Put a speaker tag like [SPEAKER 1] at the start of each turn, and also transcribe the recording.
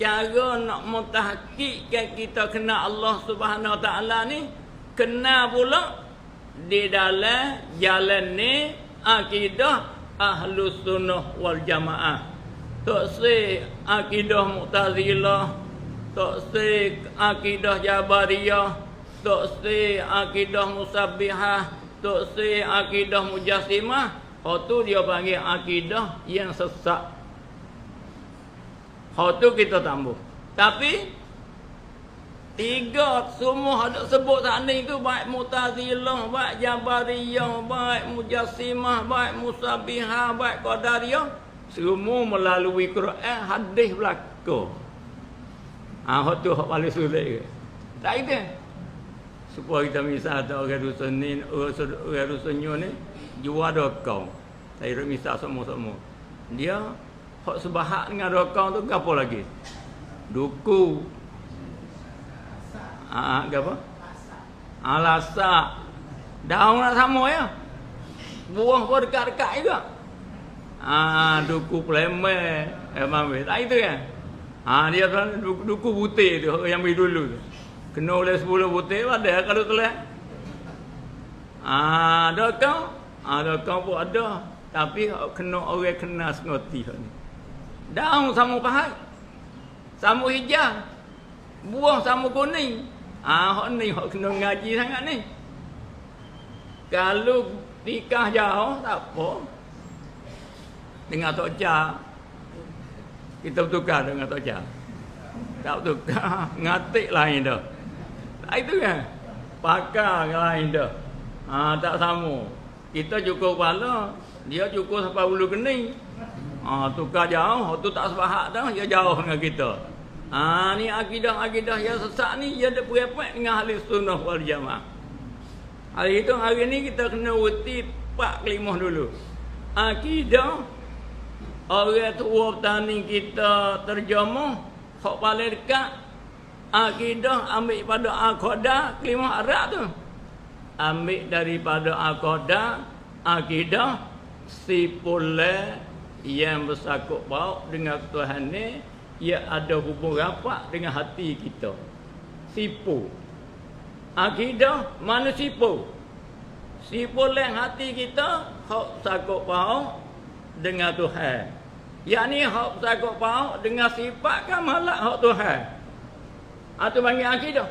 [SPEAKER 1] cara nak mentahkikkan kita kena Allah Subhanahu Wa Taala ni kena pula di dalam jalan ni akidah ahlus sunnah wal jamaah tak se akidah mu'tazilah tak se akidah jabariyah tak se akidah musabbihah tak se akidah mujassimah tu dia panggil akidah yang sesat. Hal tu kita tambah. Tapi tiga semua ada sebut saat ni tu baik Mu'tazilah, baik Jabariyah, baik Mujassimah, baik Musabihah, baik Qadariyah semua melalui Quran hadis belaka. Ah ha, tu hak paling sulit ke? Tak itu. Supaya kita misal ada orang dusun ni, orang dusun ni, jual rokok. Saya nak misal semua-semua. Dia hak sebahak dengan rokok tu apa lagi? Duku. Ah, ha, apa? Alasak. Daun nak sama ya. Buah pun dekat-dekat juga. Ah, duku plemer. Eh, mami. Tak itu kan? Ah, dia duku, duku putih tu yang beri dulu tu. Kena oleh 10 putih ada kalau telah. Ah, ada kau? Ada kau pun ada. Tapi kena orang kena sengoti ni. Daun sama pahat. Sama hijau. Buah sama kuning. Ah, hak ni hak kena ngaji sangat ni. Kalau nikah jauh tak apa. Dengan Tok Jah. Kita bertukar dengan Tok Jah. Tak bertukar. Ngatik lain dah. Tak itu kan? Pakar lain dah. Ha, tak sama. Kita cukup kepala, dia cukup sampai bulu kening. Ha, tukar jauh, tu tak sebahak dah, dia jauh dengan kita. Ha, ni akidah-akidah yang sesat ni, dia ada berepek dengan ahli sunnah wal jamaah. Hari itu, hari ni kita kena uti pak kelimah dulu. Akidah, orang tua petani kita terjemah, hak paling dekat, akidah ambil pada akhodah kelimah arak tu ambil daripada akoda akidah si pula yang bersakut bauk dengan Tuhan ni ia ada hubung rapat dengan hati kita. Sipu. Akidah mana sipu. Sipu leng hati kita hak sakut bauk dengan Tuhan. Yakni hak sakut bauk dengan sifat malak hak Tuhan. Atau panggil akidah